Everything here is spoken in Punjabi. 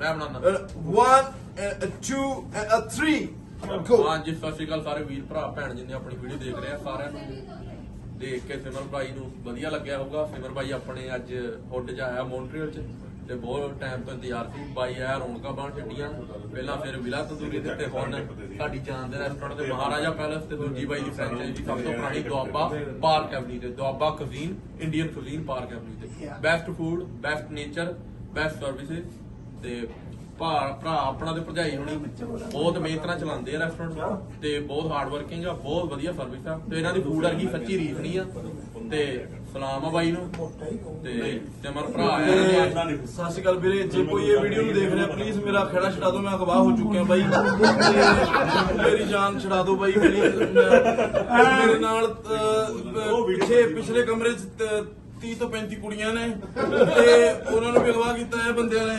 ਮੈਂ ਬਣਾਉਣਾ 1 2 3 ਗੋ ਹਾਂਜੀ ਸਤਿ ਸ਼੍ਰੀ ਅਕਾਲ ਸਾਰੇ ਵੀਰ ਭਰਾ ਭੈਣ ਜਿੰਨੇ ਆਪਣੀ ਵੀਡੀਓ ਦੇਖ ਰਹੇ ਆ ਸਾਰਿਆਂ ਨੂੰ। ਦੇਖ ਕੇ ਸਿਮਰ ਭਾਈ ਨੂੰ ਵਧੀਆ ਲੱਗਿਆ ਹੋਊਗਾ। ਸਿਮਰ ਭਾਈ ਆਪਣੇ ਅੱਜ ਹੁੱਡ 'ਚ ਆਇਆ ਮੌਂਟਰੀਅਲ 'ਚ ਤੇ ਬਹੁਤ ਟਾਈਮ ਤੋਂ ਇੰਤਜ਼ਾਰ ਸੀ। ਬਾਈ ਆਇਆ ਰੌਣਕਾਂ ਬਾਣ ਛੱਡੀਆਂ। ਪਹਿਲਾਂ ਫਿਰ ਵਿਲਾ ਤੰਦੂਰੀ ਦੇ ਤੇ ਹੁਣ ਸਾਡੀ ਜਾਨ ਦੇ ਰੈਸਟੋਰੈਂਟ ਦੇ ਮਹਾਰਾਜਾ ਪੈਲਸ ਤੇ ਦੂਜੀ ਬਾਈ ਦੀ ਫਰੈਂਚਾਈਜ਼ੀ ਸਭ ਤੋਂ ਪੁਰਾਣੀ ਦੁਆਬਾ ਪਾਰਕ ਐਵਨੀ ਤੇ Doaba cuisine Indian cuisine park avenue ਤੇ। Best food best nature best services ਤੇ ਭਾ- ਭਰਾ ਆਪਣਾ ਤੇ ਭਰਜਾਈ ਹੋਣੀ। ਬਹੁਤ ਮਿਹਨਤ ਨਾਲ ਚਲਾਉਂਦੇ ਆ ਰੈਸਟੋਰੈਂਟ ਤੇ ਬਹੁਤ ਹਾਰਡ ਵਰਕਿੰਗ ਆ ਬਹੁਤ ਵਧੀਆ ਸਰਵਿਸ ਆ। ਤੇ ਇਹਨਾਂ ਦੀ ਫੂਡ ਵਰਗੀ ਸੱਚੀ ਰੀਸ ਨਹੀਂ ਆ। ਤੇ ਸਲਾਮ ਆ ਬਾਈ ਨੂੰ। ਤੇ ਜਮਰ ਭਰਾ ਆ ਇਹਨਾਂ ਦੇ। ਸਤਿ ਸ਼੍ਰੀ ਅਕਾਲ ਵੀਰੇ ਜੇ ਕੋਈ ਇਹ ਵੀਡੀਓ ਨੂੰ ਦੇਖ ਰਿਹਾ ਪਲੀਜ਼ ਮੇਰਾ ਖੜਾ ਛਡਾ ਦਿਓ ਮੈਂ ਅਗਵਾ ਹੋ ਚੁੱਕਿਆ ਬਾਈ। ਤੇ ਮੇਰੀ ਜਾਨ ਛਡਾ ਦਿਓ ਬਾਈ ਮੇਰੀ ਮੈਂ- ਮੇਰੇ ਨਾਲ ਅਹ, ਪਿੱਛੇ ਪਿਛਲੇ ਕਮਰੇ 'ਚ 30 ਤੋਂ 35 ਕੁੜੀਆਂ ਨੇ ਤੇ ਉਹਨਾਂ ਨੂੰ ਵੀ ਅਗਵਾ ਕੀਤਾ ਹੈ ਬੰਦਿਆਂ ਨੇ।